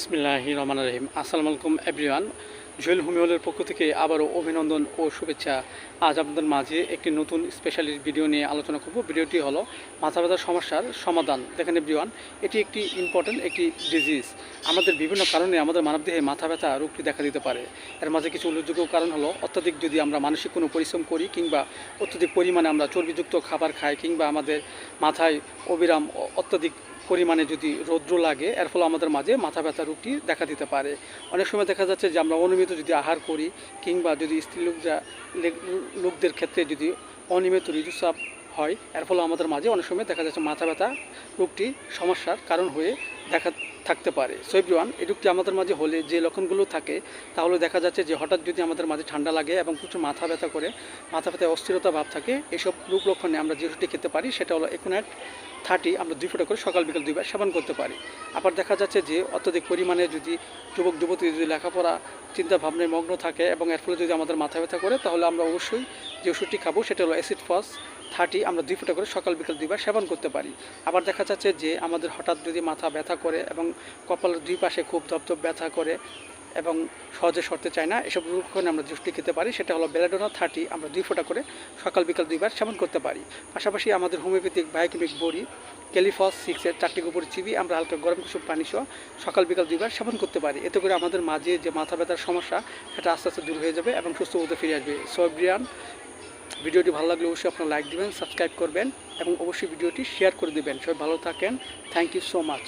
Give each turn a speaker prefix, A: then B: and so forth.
A: বিসমিল্লাহ রহমান রহিম। আসসালামু আলাইকুম এভরিওয়ান জুয়েল হুমিওলের পক্ষ থেকে আবারও অভিনন্দন ও শুভেচ্ছা। আজ আপনাদের মাঝে একটি নতুন স্পেশালিস্ট ভিডিও নিয়ে আলোচনা করব। ভিডিওটি হলো মাথা ব্যথার সমস্যার সমাধান। দেখেন এভরিওয়ান এটি একটি ইম্পর্ট্যান্ট একটি ডিজিজ আমাদের বিভিন্ন কারণে আমাদের মানবদেহে মাথা ব্যথা রোগটি দেখা দিতে পারে। এর মাঝে কিছু উল্লেখযোগ্য কারণ হলো, অত্যাধিক যদি আমরা মানসিক কোনো পরিশ্রম করি কিংবা অত্যধিক পরিমাণে আমরা চর্বিযুক্ত খাবার খাই কিংবা আমাদের মাথায় অবিরাম অত্যাধিক পরিমাণে যদি রৌদ্র লাগে, এর ফলে আমাদের মাঝে মাথা ব্যথা রোগটি দেখা দিতে পারে। অনেক সময় দেখা যাচ্ছে যে আমরা অনিয়মিত যদি আহার করি কিংবা যদি স্ত্রী লোক যা লোকদের ক্ষেত্রে যদি অনিয়মিত ঋতুস্রাব হয়, এর ফলে আমাদের মাঝে অনেক সময় দেখা যাচ্ছে মাথা ব্যথা রোগটি সমস্যার কারণ হয়ে দেখা থাকতে পারে। সো এভরিওয়ান রোগটি আমাদের মাঝে হলে যে লক্ষণগুলো থাকে, তাহলে দেখা যাচ্ছে যে হঠাৎ যদি আমাদের মাঝে ঠান্ডা লাগে এবং প্রচুর মাথা ব্যথা করে, মাথা ব্যথায় অস্থিরতা ভাব থাকে এইসব রূপ লক্ষণে আমরা যে ওষুধটি খেতে পারি, সেটা হলো একুনাট থার্টি আমরা দুই ফোঁটা করে সকাল বিকাল দুইবার সেবন করতে পারি। আবার দেখা যাচ্ছে যে অত্যধিক পরিমাণে যদি যুবক, যুবতী যদি লেখাপড়া চিন্তা ভাবনায় মগ্ন থাকে এবং এর ফলে যদি আমাদের মাথা ব্যথা করে, তাহলে আমরা অবশ্যই যে ওষুধটি খাব, সেটা হলো অ্যাসিড ফস থার্টি আমরা দুই ফোঁটা করে সকাল, বিকাল দুইবার সেবন করতে পারি। আবার দেখা যাচ্ছে যে আমাদের হঠাৎ যদি মাথা ব্যথা করে এবং কপালের দুই পাশে খুব ধপধপ ব্যথা করে এবং সহজে সরতে চায় না, এসব রোগক্ষণে আমরা জুসটি খেতে পারি। সেটা হলো বেলাডোনা থার্টি আমরা দুই ফোঁটা করে সকাল, বিকাল দুইবার সেবন করতে পারি। পাশাপাশি আমাদের হোমিওপ্যাথিক বায়োকেমিক বড়ি, ক্যালিফস সিক্সের চারটি উপর চিবি আমরা হালকা গরম কিছু পানি সহ সকাল, বিকাল দুইবার সেবন করতে পারি। এতে করে আমাদের মাঝে যে মাথা ব্যথার সমস্যা, সেটা আস্তে আস্তে দূর হয়ে যাবে এবং সুস্থ হতে ফিরে আসবে। সো ব্রিয়ান ভিডিওটি ভালো লাগলে অবশ্যই আপনার লাইক দিবেন সাবস্ক্রাইব করবেন এবং অবশ্যই ভিডিওটি শেয়ার করে দিবেন। সবাই ভালো থাকেন। Thank you so much